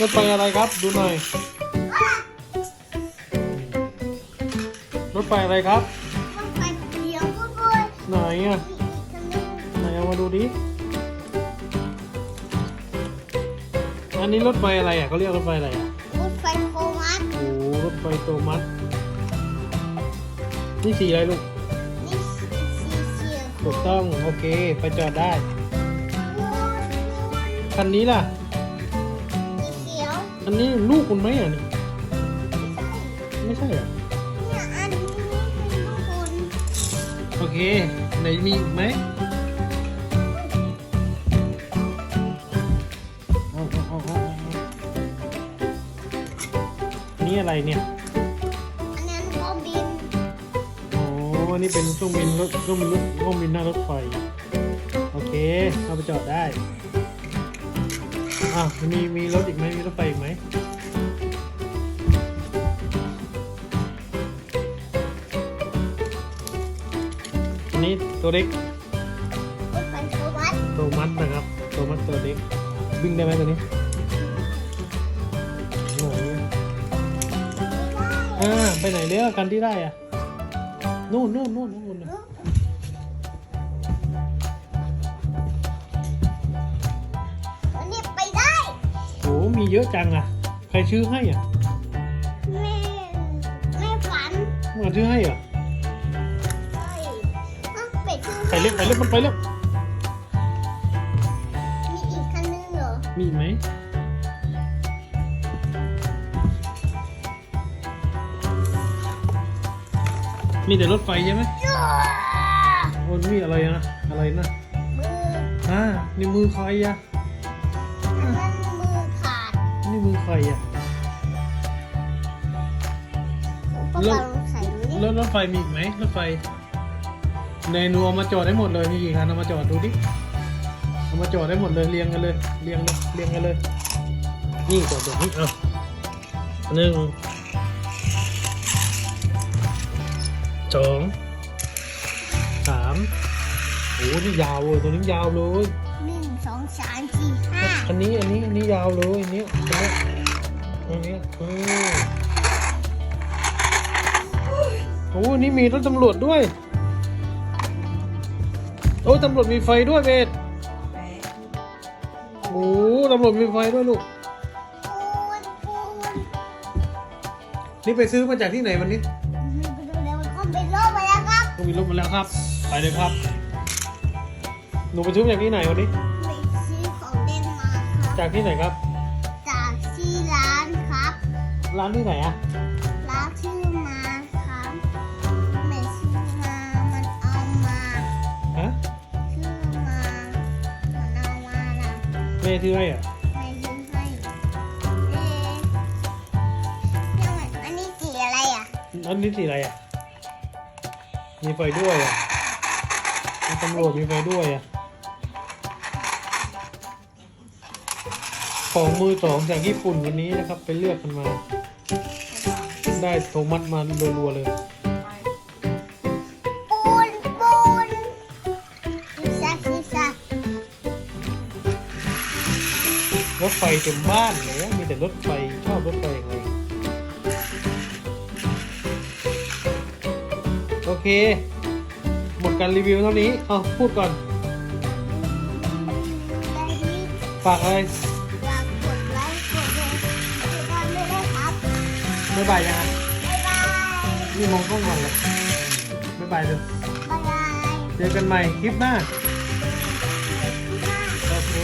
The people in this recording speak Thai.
รถไฟอะไรครับ ดูหน่อย รถไฟอะไรครับ ต้องไปเดี๋ยวพูดพูดไหนอะทำไมไหนเอามาดูดิ อันนี้รถไฟอะไรอะเขาเรียกรถไฟอะไรอะ รถไฟโคมัสโอ้โหรถไฟโตมัสนี่สีอะไรลูก นี่สีเขียวถูกต้อง โอเค ไปจอดได้ คันนี้ล่ะสีเขียว อันนี้ลูกคุณไหมอะนี่ไม่ใช่เหรอเนี่ยอันนี้เป็นลูกคุณโอเค ไหนมีอีกไหมเอาเอาเอาเอาเอานี่อะไรเนี่ย อันนั้นก็บินโอ้อันนี้เป็นเครื่องบินรถเครื่องบินรถเครื่องบินหน้ารถไฟ โอเค เอาไปจอดได้ อะมีมีรถอีกไหมมีรถไฟอีกไหมอันนี้ตัวเล็กรถไฟโคมัสโตมัสนะครับโตมัสตัวเล็กวิ่งได้ไหมตัวนี้โอ้โหอ่าไปไหนเลี้ยวกันที่ได้อะนู่นนู่นนู่นนู่นน่ะ มีเยอะจังอะ ใครชื่อให้อะแม่แม่ฝันมาชื่อให้อะใช่ต้องเป็ดชื่อไปเร็วไปเร็วมันไปเร็วมีอีกคันนึงเหรอมีอีกไหมมีแต่รถไฟใช่ไหมจ้าโอ้มีอะไรนะอะไรนะมืออ่านี่มือใครอะ มือใครอะป้าแล้วปาลองใส่ดูดิรถรถไฟมีอีกไหมรถไฟ ในนัวมาจอดได้หมดเลยมีกี่คันเอามาจอดดูดิเอามาจอดได้หมดเลยเรียงกันเลยเรียงเลยเรียงกันเลยนี่จอดตรงนี้เอาหนึ่งสองสามโอ้นี่ยาวเลยตัวนี้ยาวเลยหนึ่งส องสามสี่ห้าอันนี้อันนี้อันนี้ยาวเลยอันนี้อันนี้อันนี้อืมโอ้อันนี้มีรถตำรวจด้วยโอ้ตำรวจมีไฟด้วยเบสโอ้ตำรวจมีไฟด้วยลูกปูนปูนนี่ไปซื้อมาจากที่ไหนวันนี้ไปดูเดี๋ยวมันก็เป็นโรคไปแล้วครับก็มีรถมาแล้วครับ ไปเลยครับ หนูไปซื้อมาจากที่ไหนวันนี้ จากที่ไหนครับ จากที่ร้านครับ ร้านที่ไหนอะร้านชื่อมาครับแม่ชื่อมามันเอามาฮะชื่อมามันเอามาล่ะแม่ซื้อให้อะแม่ซื้อให้เอ๊ะเนี่ยมันอันนี้สีอะไรอะอันนี้สีอะไรอะมีไฟด้วยอะมีตำรวจมีไฟด้วยอะ ของมือสองจากญี่ปุ่นวันนี้นะครับ ไปเลือกกันมา ได้โทมัสมารัวๆเลย ปูนปูนซิซาซิซารถไฟเต็มบ้านเลยมีแต่รถไฟชอบรถไฟย่างไรโอเค หมดการรีวิวเท่านี้เอาพูดก่อน ฝากอะไร บ๊ายบายยังไงนี่มองกล้องก่อนเลยบ๊ายบายเลยเจอกันใหม่คลิปหน้าโอเค